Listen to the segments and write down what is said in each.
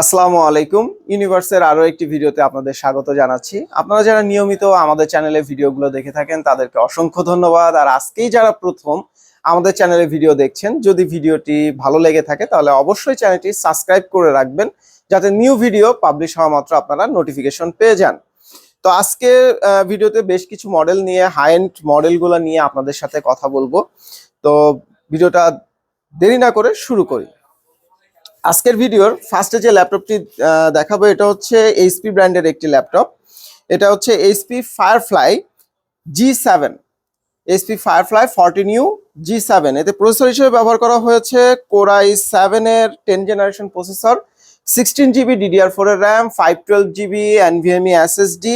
আসসালামু আলাইকুম। ইউনিভার্সের আরও একটি ভিডিওতে আপনাদের স্বাগত জানাচ্ছি। আপনারা যারা নিয়মিত আমাদের চ্যানেলে ভিডিওগুলো দেখে থাকেন, তাদেরকে অসংখ্য ধন্যবাদ। আর আজকেই যারা প্রথম আমাদের চ্যানেলে ভিডিও দেখছেন, যদি ভিডিওটি ভালো লেগে থাকে, তাহলে অবশ্যই চ্যানেলটি সাবস্ক্রাইব করে রাখবেন, যাতে নিউ ভিডিও পাবলিশ হওয়া মাত্র আপনারা নোটিফিকেশন পেয়ে যান। তো আজকে ভিডিওতে বেশ কিছু মডেল নিয়ে হাই এন্ড মডেলগুলো নিয়ে আপনাদের সাথে কথা বলব। তো ভিডিওটা দেরি না করে শুরু করি। আজকের ভিডিওর ফার্স্টে যে ল্যাপটপটি দেখাবো, এটা হচ্ছে এইচপি ব্র্যান্ডের একটি ল্যাপটপ এটা হচ্ছে HP Firefly G seven HP Firefly fourteen U G seven এতে প্রসেসর হিসেবে ব্যবহার করা হয়েছে কোরাই সেভেনের ten generation processor sixteen GB DDR ফোরের RAM five twelve GB NVMe SSD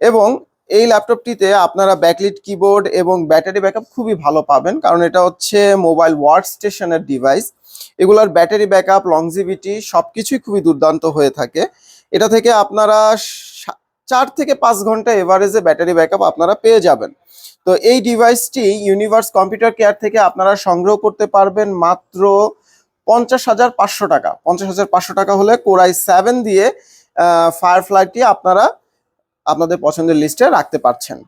এবং এই ল্যাপটপটিতে আপনারা ব্যাকলিট কিবোর্ড এবং ব্যাটারি ব্যাকআপ খুবই ভালো পাবেন, কারণ এটা হচ্ছে মোবাইল ওয়ার্ক স্টেশনের ডিভাইস এগুলোর ব্যাটারি ব্যাকআপ লংজিভিটি সব কিছুই খুবই দুর্দান্ত হয়ে থাকে। এটা থেকে আপনারা চার থেকে পাঁচ ঘণ্টা এভারেজে ব্যাটারি ব্যাকআপ আপনারা পেয়ে যাবেন। তো এই ডিভাইসটি ইউনিভার্স কম্পিউটার কেয়ার থেকে আপনারা সংগ্রহ করতে পারবেন মাত্র পঞ্চাশ হাজার পাঁচশো টাকা। পঞ্চাশ হাজার পাঁচশো টাকা হলে কোরাই সেভেন দিয়ে ফায়ার ফ্লাইটটি আপনারা আপনাদের পছন্দের লিস্টে রাখতে পারছেন।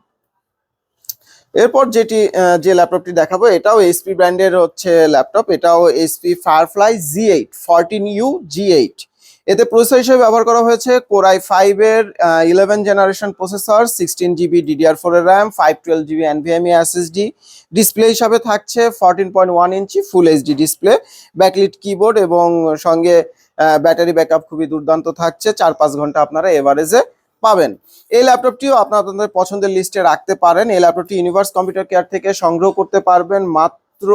এরপর যেটি যে ল্যাপটপটি দেখাবো, এটাও এইচপি ব্র্যান্ডের হচ্ছে ল্যাপটপ এটাও HP Firefly G eight fourteen U G eight এতে প্রসেসর হিসেবে ব্যবহার করা হয়েছে কোরাই ফাইভ এর eleven generation processor sixteen GB DDR four এর RAM five twelve GB NVMe SSD display হিসাবে থাকছে fourteen point one inch full HD display backlit keyboard এবং সঙ্গে ব্যাটারি ব্যাকআপ খুবই দুর্দান্ত থাকছে। চার পাঁচ ঘণ্টা আপনারা এভারেজে পাবেন। এই ল্যাপটপটিও আপনারা আপনাদের পছন্দের লিস্টে রাখতে পারেন। এই ল্যাপটপটি ইউনিভার্স কম্পিউটার কেয়ার থেকে সংগ্রহ করতে পারবেন মাত্র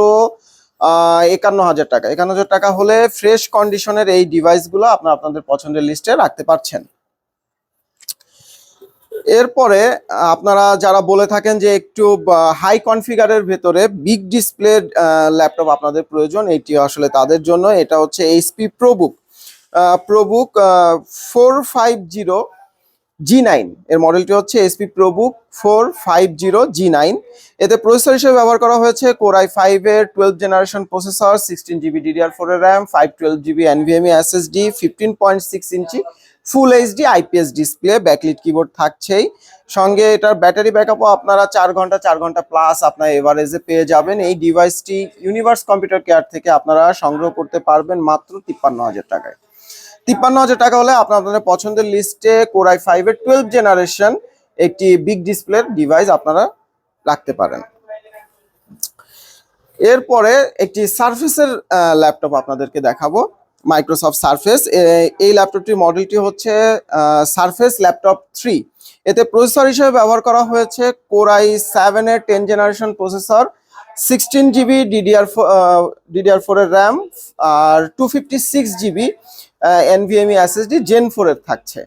একান্ন হাজার টাকা। একান্ন হাজার টাকা হলে ফ্রেশ কন্ডিশনের এই ডিভাইসগুলো আপনারা আপনাদের পছন্দের লিস্টে রাখতে পারছেন। এরপরে আপনারা যারা বলে থাকেন যে একটু হাই কনফিগারের ভেতরে বিগ ডিসপ্লে ল্যাপটপ আপনাদের প্রয়োজন, এটি আসলে তাদের জন্য। এটা হচ্ছে HP ProBook ProBook four five zero G nine এর মডেলটি হচ্ছে SP ProBook four five zero G nine এতে প্রসেসর হিসেবে ব্যবহার করা হয়েছে কোরাই ফাইভ এর twelve generation processor sixteen GB DDR four এর RAM five twelve GB NVMe SSD fifteen point six inch full HD IPS display backlit keyboard থাকছেই। সঙ্গে এটার ব্যাটারি ব্যাকআপও আপনারা চার ঘণ্টা চার ঘণ্টা প্লাস আপনার এভারেজে পেয়ে যাবেন। এই ডিভাইসটি ইউনিভার্স কম্পিউটার কেয়ার থেকে আপনারা সংগ্রহ করতে পারবেন মাত্র তিপ্পান্ন হাজার টাকায়। তিপ্পান্ন হাজার টাকা হলে আপনার আপনাদের পছন্দের লিস্টে কোরাই ফাইভের টুয়েলভ জেনারেশন একটি বিগ ডিসপ্লের ডিভাইস আপনারা রাখতে পারেন। এরপরে একটি সার্ফেসের ল্যাপটপ আপনাদেরকে দেখাবো মাইক্রোসফট সার্ফেস এই ল্যাপটপটির মডেলটি হচ্ছে সার্ফেস ল্যাপটপ থ্রি এতে প্রসেসর হিসেবে ব্যবহার করা হয়েছে কোরাই সেভেনের ten generation processor sixteen GB DDR four DDR ফোরের র্যাম আর two fifty six GB NVMe SSD Gen ফোরের থাকছে।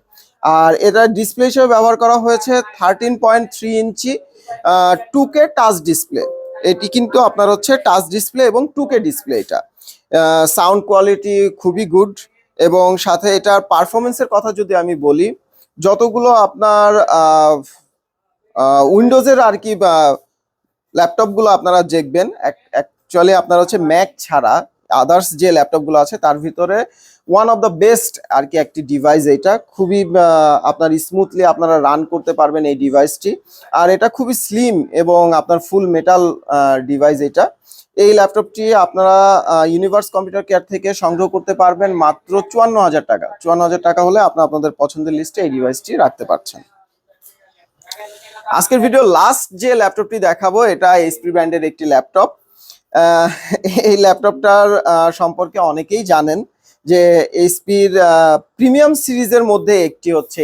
আর এটা ডিসপ্লে হিসেবে ব্যবহার করা হয়েছে thirteen point three inch two K touch display এটি কিন্তু আপনার হচ্ছে টাচ ডিসপ্লে এবং টু কে ডিসপ্লে এটা। সাউন্ড কোয়ালিটি খুবই গুড এবং সাথে এটার পারফরমেন্সের কথা যদি আমি বলি, যতগুলো আপনার উইন্ডোজের আর কি ল্যাপটপগুলো আপনারা দেখবেন অ্যাকচুয়ালি আপনার হচ্ছে ম্যাক ছাড়া আদার্স যে ল্যাপটপগুলো আছে, তার ভিতরে ওয়ান অফ দ্য বেস্ট আর কি একটি ডিভাইস এটা। খুবই আপনার স্মুথলি আপনারা রান করতে পারবেন এই ডিভাইসটি আর এটা খুবই স্লিম এবং আপনার ফুল মেটাল ডিভাইস এটা। এই ল্যাপটপটি আপনারা ইউনিভার্স কম্পিউটার কেয়ার থেকে সংগ্রহ করতে পারবেন মাত্র চুয়ান্ন হাজার টাকা। চুয়ান্ন হাজার টাকা হলে আপনার আপনাদের পছন্দের লিস্টে এই ডিভাইসটি রাখতে পারছেন। আজকের ভিডিও লাস্ট যে ল্যাপটপটি দেখাবো, এটা এইচপি ব্র্যান্ডের একটি ল্যাপটপ এই ল্যাপটপটার সম্পর্কে অনেকেই জানেন যে এইচপির প্রিমিয়াম সিরিজের মধ্যে একটি হচ্ছে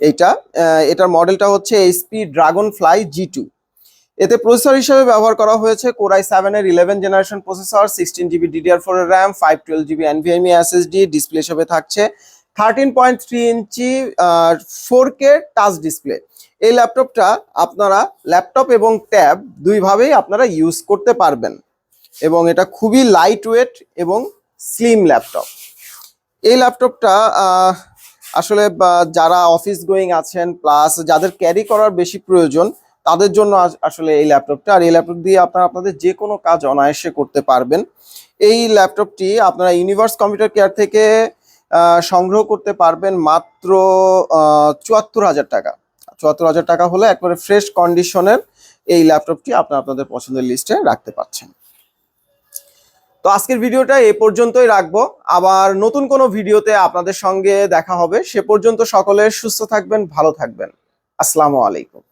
এইটা। এটার মডেলটা হচ্ছে HP Dragonfly G two. এতে প্রসেসর হিসেবে ব্যবহার করা হয়েছে কোরাই সেভেনের eleven generation processor, sixteen GB DDR four RAM, five twelve GB NVMe SSD, display হিসেবে থাকছে, thirteen point three inch four K touch display. এই ল্যাপটপটা আপনারা ল্যাপটপ এবং ট্যাব দুইভাবেই আপনারা ইউজ করতে পারবেন। এবং এটা খুবই লাইট ওয়েট এবং স্লিম ল্যাপটপ এই ল্যাপটপটা আসলে যারা অফিস গোয়িং আছেন প্লাস যাদের ক্যারি করার বেশি প্রয়োজন, তাদের জন্য আস- আসলে এই ল্যাপটপটা আর এই ল্যাপটপ দিয়ে আপনারা আপনাদের যে কোনো কাজ অনায়াসে করতে পারবেন। এই ল্যাপটপটি আপনারা ইউনিভার্স কম্পিউটার কেয়ার থেকে সংগ্রহ করতে পারবেন মাত্র চুয়াত্তর হাজার টাকা। চুয়াত্তর হাজার টাকা হলে একবারে ফ্রেশ কন্ডিশনের এই ল্যাপটপটি আপনার আপনাদের পছন্দের লিস্টে রাখতে পারছেন। তো আজকের ভিডিওটা এ পর্যন্তই রাখব। আবার নতুন কোনো ভিডিওতে আপনাদের সঙ্গে দেখা হবে। সে পর্যন্ত সকলে সুস্থ থাকবেন, ভালো থাকবেন। আসসালামু আলাইকুম।